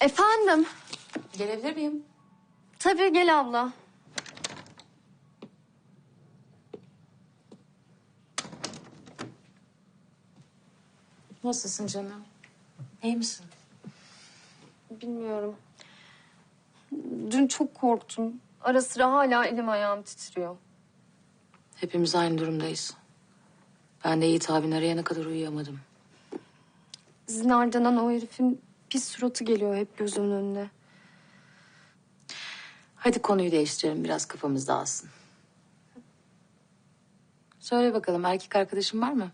Efendim? Gelebilir miyim? Tabii gel abla. Nasılsın canım? İyi misin? Bilmiyorum. Dün çok korktum. Ara sıra hala elim ayağım titriyor. Hepimiz aynı durumdayız. Ben de Yiğit abin arayana kadar uyuyamadım. Zinar denen o herifin pis suratı geliyor hep gözümün önüne. Hadi konuyu değiştirelim biraz kafamız dağılsın. Söyle bakalım erkek arkadaşın var mı?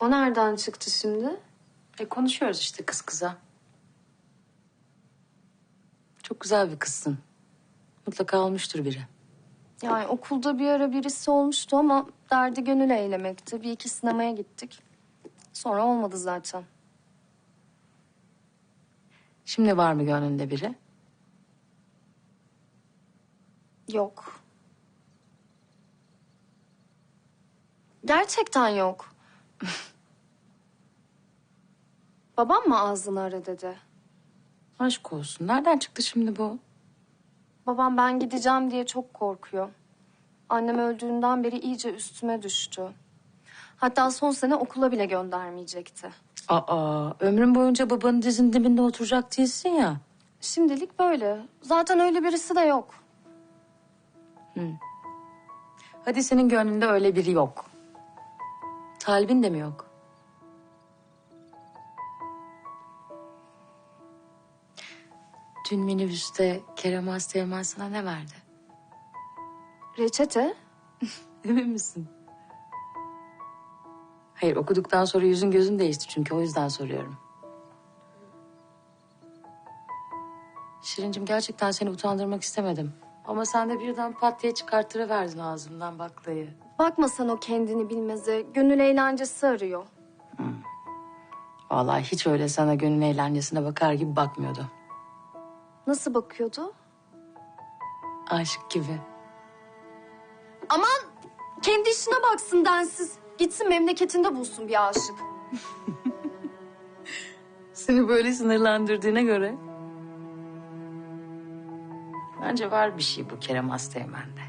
O nereden çıktı şimdi? E konuşuyoruz işte kız kıza. Çok güzel bir kızsın. Mutlaka olmuştur biri. Yani okulda bir ara birisi olmuştu ama derdi gönül eylemekti. Bir iki sinemaya gittik. Sonra olmadı zaten. Şimdi var mı gönlünde biri? Yok. Gerçekten yok. Babam mı ağzını ara dedi? Aşk olsun. Nereden çıktı şimdi bu? Babam ben gideceğim diye çok korkuyor. Annem öldüğünden beri iyice üstüme düştü. Hatta son sene okula bile göndermeyecekti. Aa, ömrün boyunca babanın dizinin dibinde oturacak değilsin ya. Şimdilik böyle. Zaten öyle birisi de yok. Hadi senin gönlünde öyle biri yok. Talibin de mi yok? Dün minibüste Kerem Asteğmen sana ne verdi? Reçete? Emin misin? Hayır okuduktan sonra yüzün gözün değişti çünkü o yüzden soruyorum. Şirincim gerçekten seni utandırmak istemedim. Ama sen de birden pat diye çıkarttırıverdin ağzımdan baklayı. Bakma sen o kendini bilmeze. Gönül eğlencesi arıyor. Vallahi hiç öyle sana gönül eğlencesine bakar gibi bakmıyordu. Nasıl bakıyordu? Aşık gibi. Aman kendi işine baksın densiz. Gitsin memleketinde bulsun bir aşık. Seni böyle sınırlandırdığına göre. Bence var bir şey bu Kerem Asteğmen'de.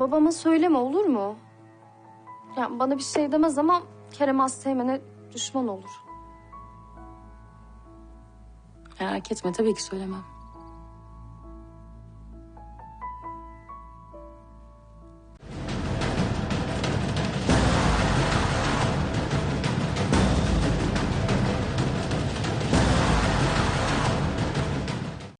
Babama söyleme olur mu? Ya bana bir şey demez ama Kerem Asteğmen'e düşman olur. Merak etme tabii ki söylemem.